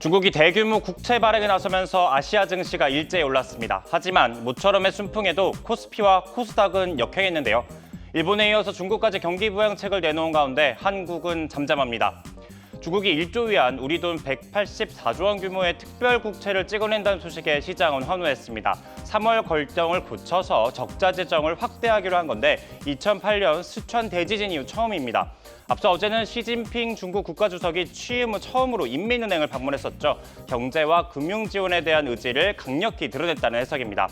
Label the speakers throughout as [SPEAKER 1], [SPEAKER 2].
[SPEAKER 1] 중국이 대규모 국채 발행에 나서면서 아시아 증시가 일제히 올랐습니다. 하지만 모처럼의 순풍에도 코스피와 코스닥은 역행했는데요. 일본에 이어서 중국까지 경기 부양책을 내놓은 가운데 한국은 잠잠합니다. 중국이 1조 위안 우리 돈 184조 원 규모의 특별 국채를 찍어낸다는 소식에 시장은 환호했습니다. 3월 결정을 고쳐서 적자 재정을 확대하기로 한 건데 2008년 스촨 대지진 이후 처음입니다. 앞서 어제는 시진핑 중국 국가주석이 취임 후 처음으로 인민은행을 방문했었죠. 경제와 금융 지원에 대한 의지를 강력히 드러냈다는 해석입니다.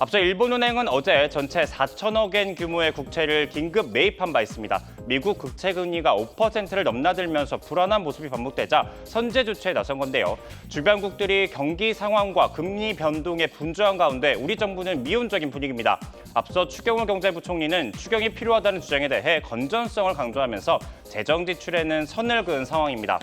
[SPEAKER 1] 앞서 일본은행은 어제 전체 4천억 엔 규모의 국채를 긴급 매입한 바 있습니다. 미국 국채 금리가 5%를 넘나들면서 불안한 모습이 반복되자 선제 조치에 나선 건데요. 주변국들이 경기 상황과 금리 변동에 분주한 가운데 우리 정부는 미온적인 분위기입니다. 앞서 추경호 경제부총리는 추경이 필요하다는 주장에 대해 건전성을 강조하면서 재정 지출에는 선을 그은 상황입니다.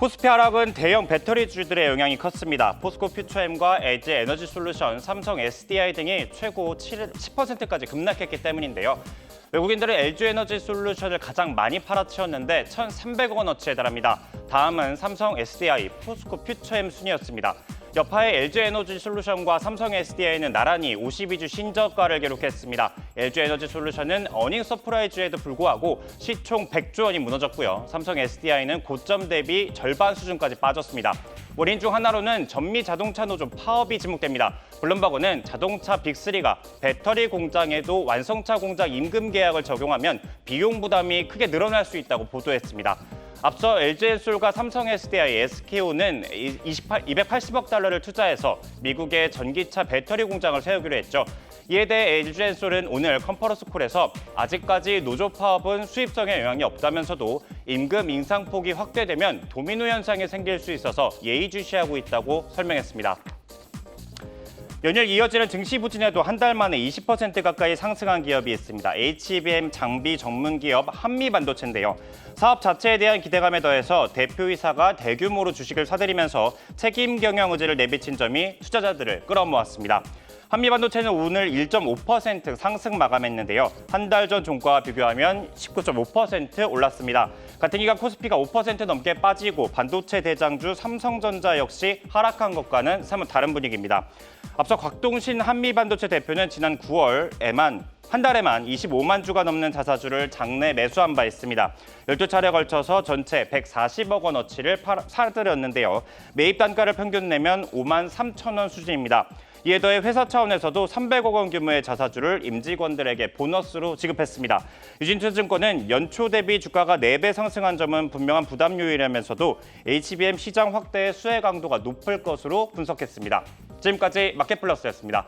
[SPEAKER 1] 코스피 하락은 대형 배터리주들의 영향이 컸습니다. 포스코 퓨처엠과 LG 에너지 솔루션, 삼성 SDI 등이 최고 7, 10%까지 급락했기 때문인데요. 외국인들은 LG 에너지 솔루션을 가장 많이 팔아치웠는데 1,300억 원어치에 달합니다. 다음은 삼성 SDI, 포스코 퓨처엠 순이었습니다. 여파의 LG 에너지 솔루션과 삼성 SDI는 나란히 52주 신저가를 기록했습니다. LG 에너지 솔루션은 어닝 서프라이즈에도 불구하고 시총 100조 원이 무너졌고요. 삼성 SDI는 고점 대비 절반 수준까지 빠졌습니다. 원인 중 하나로는 전미 자동차 노조 파업이 지목됩니다. 블룸버그는 자동차 빅3가 배터리 공장에도 완성차 공장 임금 계약을 적용하면 비용 부담이 크게 늘어날 수 있다고 보도했습니다. 앞서 LG엔솔과 삼성 SDI, SKO는 28, 280억 달러를 투자해서 미국의 전기차 배터리 공장을 세우기로 했죠. 이에 대해 LG엔솔은 오늘 컨퍼런스 콜에서 아직까지 노조 파업은 수입성에 영향이 없다면서도 임금 인상폭이 확대되면 도미노 현상이 생길 수 있어서 예의주시하고 있다고 설명했습니다. 연일 이어지는 증시 부진에도 한 달 만에 20% 가까이 상승한 기업이 있습니다. HBM 장비 전문 기업 한미반도체인데요. 사업 자체에 대한 기대감에 더해서 대표이사가 대규모로 주식을 사들이면서 책임 경영 의지를 내비친 점이 투자자들을 끌어모았습니다. 한미반도체는 오늘 1.5% 상승 마감했는데요. 한 달 전 종가와 비교하면 19.5% 올랐습니다. 같은 기간 코스피가 5% 넘게 빠지고 반도체 대장주 삼성전자 역시 하락한 것과는 사뭇 다른 분위기입니다. 앞서 곽동신 한미반도체 대표는 지난 9월에만 한 달에만 25만 주가 넘는 자사주를 장내 매수한 바 있습니다. 12차례 걸쳐서 전체 140억 원어치를 팔- 사들였는데요. 매입 단가를 평균 내면 5만 3천 원 수준입니다. 이에 더해 회사 차원에서도 300억 원 규모의 자사주를 임직원들에게 보너스로 지급했습니다. 유진투증권은 연초 대비 주가가 4배 상승한 점은 분명한 부담 요인이라면서도 HBM 시장 확대의 수혜 강도가 높을 것으로 분석했습니다. 지금까지 마켓플러스였습니다.